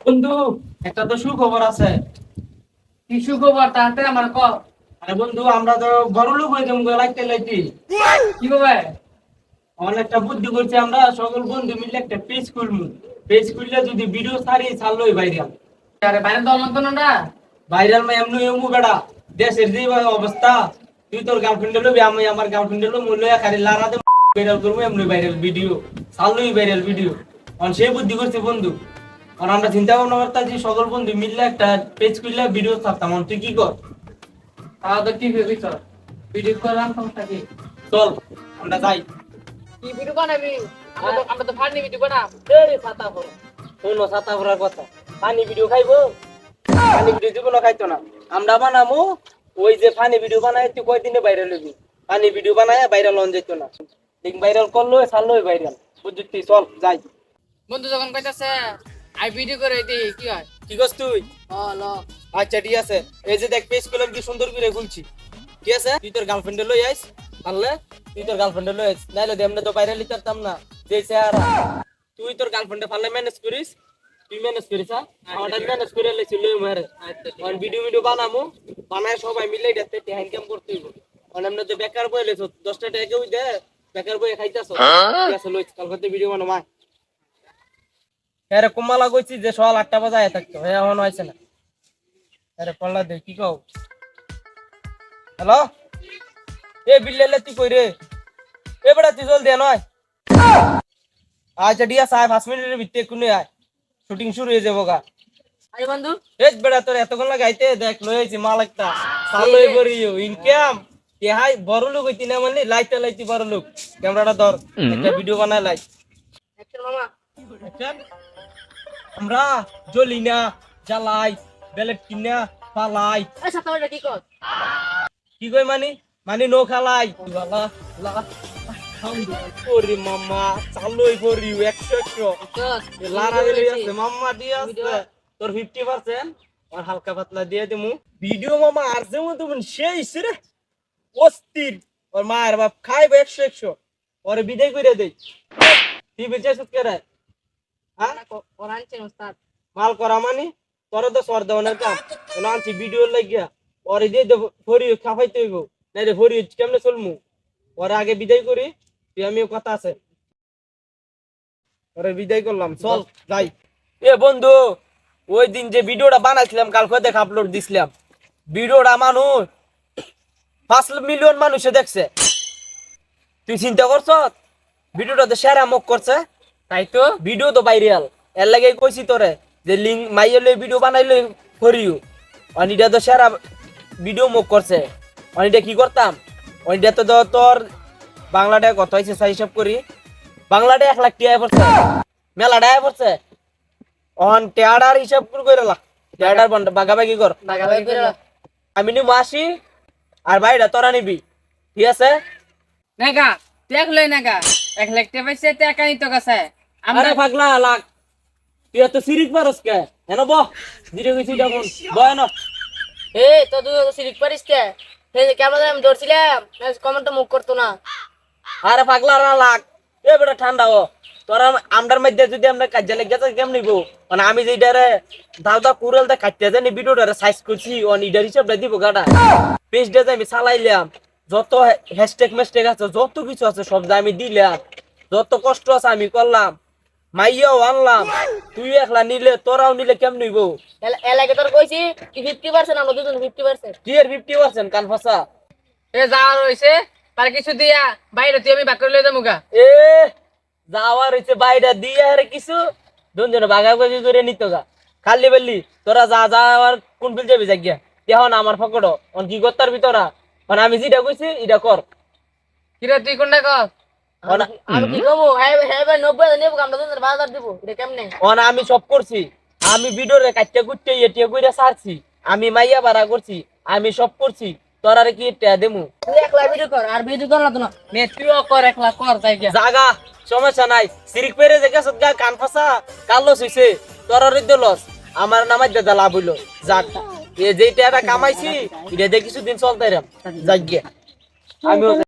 বন্ধু একটা তো সুখবর আছে। কি সুখবর তাতে আমার ক? আরে বন্ধু আমরা তো বড় লোক হয়ে যাব কি হবে? অনেকটা বুদ্ধি করছি আমরা সকল বন্ধু মিলে একটা পেজ খুলবো পেজ খুললে যদি ভিডিও ছাড়ি ছাড়লোই ভাইরাল আরে বাইরে দল মত না ভাইরাল মা এমনি এমু বেড়া। দেশের যে অবস্থা তুই তোর গার্লফ্রেন্ড লবি আমি আমার গার্লফ্রেন্ড লো মূল্য খালি লারাতে ভাইরাল করব এমনি ভাইরাল ভিডিও ছাড়লোই ভাইরাল ভিডিও অন সেই বুদ্ধি করছে বন্ধু। আর আমরা চিন্তা ভাবনা করতাম যে সকল বন্ধু মিললে একটা পেজ খুললে ভিডিও ছাড়তাম তুই কি কর? তাও তো ঠিক হয়ে চল? ভিডিও করলাম সমস্যা কি? চল আমরা যাই। কি ভিডিও বানাবি? আমরা তো আমরা তো ফানি ভিডিও বানাব। ছাতা শোনো ছাতা পড়ার কথা। পানি ভিডিও খাইবো? পানি ভিডিও জীবন খাইতো না। আমরা বানামো ওই যে ফানি ভিডিও বানাই তুই কয়দিনে ভাইরাল হবি? ফানি ভিডিও বানায় ভাইরাল হন যেত না। লিঙ্ক ভাইরাল করল ছাড়লো ভাইরাল বুঝলি চল যাই। বন্ধু যখন কইতাছে আই ভিডিও করে দি কি হয়? কি করছ তুই? ল। আচ্ছা ঠিক আছে। এই যে দেখ পেজ করলাম কি সুন্দর করে খুলছি। ঠিক আছে? তুই তোর গার্লফ্রেন্ডে লই আইস পারলে তুই তোর গার্লফ্রেন্ডে লই আইস। নাইলে দেমনে তো ভাইরাল করতাম না। যে চেহারা। তুই তোর গার্লফ্রেন্ডে পারলে ম্যানেজ করিস। তুই ম্যানেজ করিস হ্যাঁ? আমারটা ম্যানেজ করে লেছি লই মারে। অন ভিডিও ভিডিও বানামু। বানায় সবাই মিলে এটাতে টেহান কাম করতে হইব। অন এমনি তো বেকার বই লেছ দশটা টাকা কেউ দে বেকার বই খাইতাছ। ঠিক আছে লই কালকে ভিডিও বানামা এরে কুমালা কইছি যে সকাল আটটা বাজে আয় থাকতো। হ্যাঁ এখন হয়েছে না। আরে পল্লা দে কি কও? হ্যালো? এ বিল্লেলে তুই কই রে? এ বেটা তুই জলদি নয়? আচ্ছা ডিয়া সাহেব পাঁচ মিনিটের ভিতরে কোনে আয়। শুটিং শুরু হয়ে যাব গা। আরে বন্ধু। এ বেটা তোর এতক্ষণ লাগে আইতে? দেখ লই আইছি মাল একটা। সালই করিও ইনকাম। হাই বড় লোক হইতি না মানে লাইতে লাইতি বড় লোক। ক্যামেরাটা ধর একটা ভিডিও বানায় লাই। অ্যাকশন মামা? আমরা জ্বলি না জ্বালাই বেলেট কিনা পালাই বাজে কি কর? কি কই মানি? Money no খালাই। বালা লা ওরে মামা চালুই করি একশো একশো। লারা দিলে আছে মাম্মা দিয়ে আছে তোর ফিফটি পার্সেন্ট আর হালকা পাতলা দিয়ে দিমু। ভিডিও মামা আর যে মতো সেই রে অস্থির। ওর মায়ের বাপ খাইবে একশো একশো। ওরে বিদায় করে দেই। বেঁচে সুত করে হ্যাঁ মাল করা মানে? তোর তো সর দেওয়ানের কাম আনছি ভিডিও লাগিয়া। ওরে দিয়ে ফরি খাফাইতে হইব। নাই রে ফরি কেমনে চলমু? ওরে আগে বিদায় করি তুই আমিও কথা আছে। ওরে বিদায় করলাম চল যাই। এ বন্ধু ওই দিন যে ভিডিওটা বানাইছিলাম কালকে দেখ আপলোড দিছিলাম। ভিডিওটা মানুষ পাঁচ মিলিয়ন মানুষে দেখছে। তুই চিন্তা করছ ভিডিওটা তো সেরা মুখ করছে। তাই তো? ভিডিও তো ভাইরাল এর লাগে কইছি তোরে যে লিঙ্ক মাইলে ভিডিও বানাইলে করিও অনিটা তো সারা ভিডিও মুখ করছে। অনিটা কি করতাম? অনিটা তো তোর বাংলাটা কত হয়েছে সাই হিসাব করি। বাংলাটা এক লাখ টিয়া পড়ছে। মেলা ডায়া পড়ছে। অন টেয়াডার হিসাব করে লাখ টেয়াডার বন্ড বাগাবাগি কর। আমি নিবো আশি আর ভাইটা তোরা নিবি। ঠিক আছে? নাগা দেখ লই নাগা এক লাখ টাকা পাইছে টাকা নিতে কাছে। আরে পাগলা লাগ। তুই এত সিরিজ পারস কে? হেন বহ। ধীরে গেছি যখন। বয় না। এ তো তুই সিলিক পারিস কে? ক্যামেরা আমি ধরছিলাম কমেন্টটা মুখ করতো না। আরে পাগলা না লাগ। এ বেটা ঠান্ডা ও তোরা আমরার মধ্যে যদি আমরা কাজে লেগে যাচ্ছে কেমন নিবো? মানে আমি যে ইডারে দাও দা কুড়াল দা কাটতে জানি ভিডিওটারে সাইজ করছি অন ইডার হিসাবটা দিব গাটা। পেজটা যে আমি চালাইলাম। যত হ্যাশট্যাগ ম্যাশট্যাগ আছে যত কিছু আছে সব যে আমি দিলাম। যত কষ্ট আছে আমি করলাম। মাইয়াও আনলাম। তুই একলা নিলে তোরাও নিলে কেমন নিবো এলাকে তোর কইছি কি ফিফটি পার্সেন্ট আমরা দুজন ফিফটি পার্সেন্ট কি এর ফিফটি পার্সেন্ট কান ফাঁসা? এ যাওয়া রয়েছে তার কিছু দিয়া বাইরে তুই আমি বাকরে লই যাব গা। এ যাওয়ার হইছে বাইরে দিয়ে আরে কিছু। দুজন ভাগাভাগি করে নিত গা। খালি বললি তোরা যা যাওয়ার কোন ফিল যাবি জাগিয়া এখন আমার ফকড় অন কি করতার ভিতরা? মানে আমি যেটা কইছি এটা কর। কিরে তুই কোনটা কর? আমি কি হ্যাঁ হ্যাঁ আমি সব করছি। আমি ভিডিওরে কাটতে কুটতে এটিয়ে কইরা সারছি। আমি মাইয়া বাড়া করছি। আমি সব করছি। তোরারে কি টেয়া দেমু? তুই একলা ভিডিও কর আর ভিডিও কর না তো না। তুইও কর একলা কর তাই জাগা সমস্যা নাই। সিরিক পেরে যে গেছত গা কান ফাঁসা কালস হইছে। তোরার লস। আমার নামাজ দাদা লাভ হইল। যাক এ যেটা এটা কামাইছি এটা দিয়ে কিছুদিন চলতে রাম যাক গিয়া। আমিও